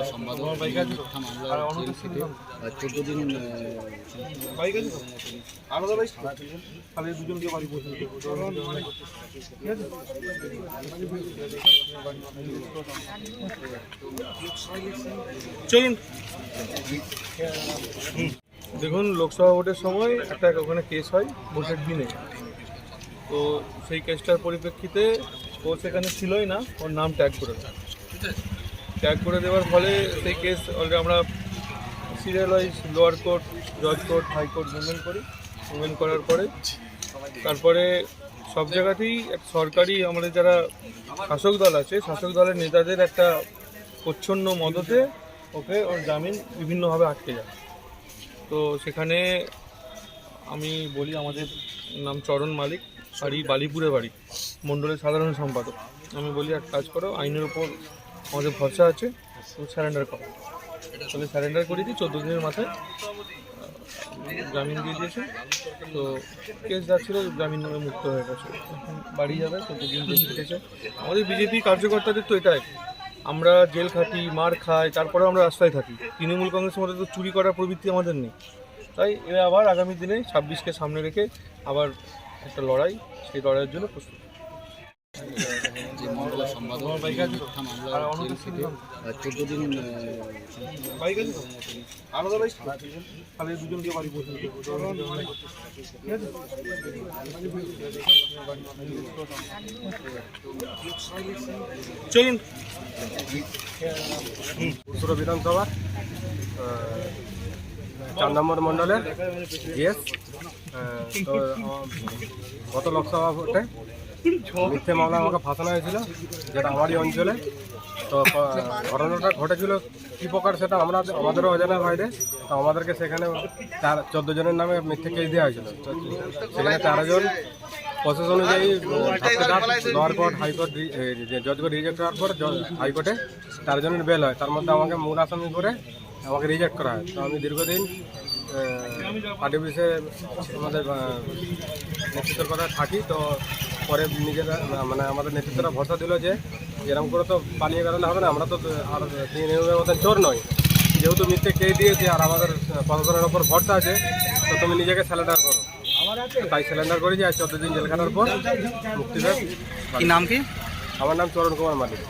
জেলা সম্পাদক মিথ্যা মামলা জেল খেটে চোদ্দ দিন চলুন। দেখুন লোকসভা ভোটের সময় একটা ওখানে কেস হয় ভোটের দিনে। তো সেই কেসটার পরিপ্রেক্ষিতে ও সেখানে ছিলই না ওর নাম ট্যাগ করে দেয়। ট্যাগ করে দেওয়ার ফলে সেই কেস অলরেডি আমরা সিরিয়াল ওয়াইজ লোয়ার কোর্ট জজ কোর্ট হাইকোর্ট মুভমেন্ট করি। মুভমেন্ট করার পরে তারপরে সব জায়গাতেই এক সরকারি আমাদের যারা শাসক দল আছে, শাসক দলের নেতাদের একটা প্রচ্ছন্ন মদতে ওকে ওর জামিন বিভিন্নভাবে আটকে যায়। তো সেখানে আমি বলি, আমাদের নাম চরণ মালিক, বাড়ি বালিপুরে বাড়ি, মণ্ডলের সাধারণ সম্পাদক। আমি বলি, এক কাজ করো, আইনের উপর আমাদের ভরসা আছে তুমি স্যারেন্ডার করো। তাহলে স্যারেন্ডার করে দিই, চোদ্দ দিনের মাথায় জামিন দিয়ে দিয়েছে। তো কেস যাচ্ছিল, জামিন নামে মুক্ত হয়ে গেছে। বাড়ি যাবে, চোদ্দ দিন জেল আমাদের বিজেপি কার্যকর্তাদের তো এটাই। আমরা জেল খাটি, মার খাই তারপরে আমরা রাস্তায় থাকি। তৃণমূল কংগ্রেসের মধ্যে তো চুরি করার প্রবৃত্তি আমাদের নেই। তাই এ আবার আগামী দিনে ছাব্বিশকে সামনে রেখে আবার একটা লড়াই, সেই লড়াইয়ের জন্য প্রস্তুত। যে জেলা সম্পাদক মিথ্যা মামলা জেল চোদ্দ দিন চলুন। উত্তর বিধানসভা চার নম্বর মণ্ডলের তো গত লোকসভা ভোটে মিথ্যে মামলা আমাকে ফাঁসানো হয়েছিল, যেটা আমারই অঞ্চলে। তো ঘটনাটা ঘটেছিল কী প্রকার সেটা আমরা আমাদেরও অজানা বাইরে। তো আমাদেরকে সেখানে চার, চোদ্দ জনের নামে মিথ্যে কেস দেওয়া হয়েছিল। সেখানে তেরোজন প্রসেস অনুযায়ী হাইকোর্ট জজ রিজেক্ট করার পর হাইকোর্টে চারজনের বেল হয়। তার মধ্যে আমাকে মূল আসামি করে আমাকে রিজেক্ট করা হয়। তো আমি দীর্ঘদিন পার্টি অফিসে আমাদের কথা থাকি। তো পরে নিজেরা মানে আমাদের নেতৃত্বরা ভরসা দিল যে এরকম করে তো পালিয়ে বেরোলে হবে না আমরা তো আর নিয়মের মতো চোর নই। যেহেতু মিথ্যে কে দিয়েছে আর আমাদের প্রশাসনের ওপর ভরসা আছে তো তুমি নিজেকে স্যালেন্ডার করো। তাই স্যালেন্ডার করেছি আর চোদ্দ দিন জেলখানার পর মুক্তি দেয় কি নাম কি? আমার নাম চরণ কুমার মালিক।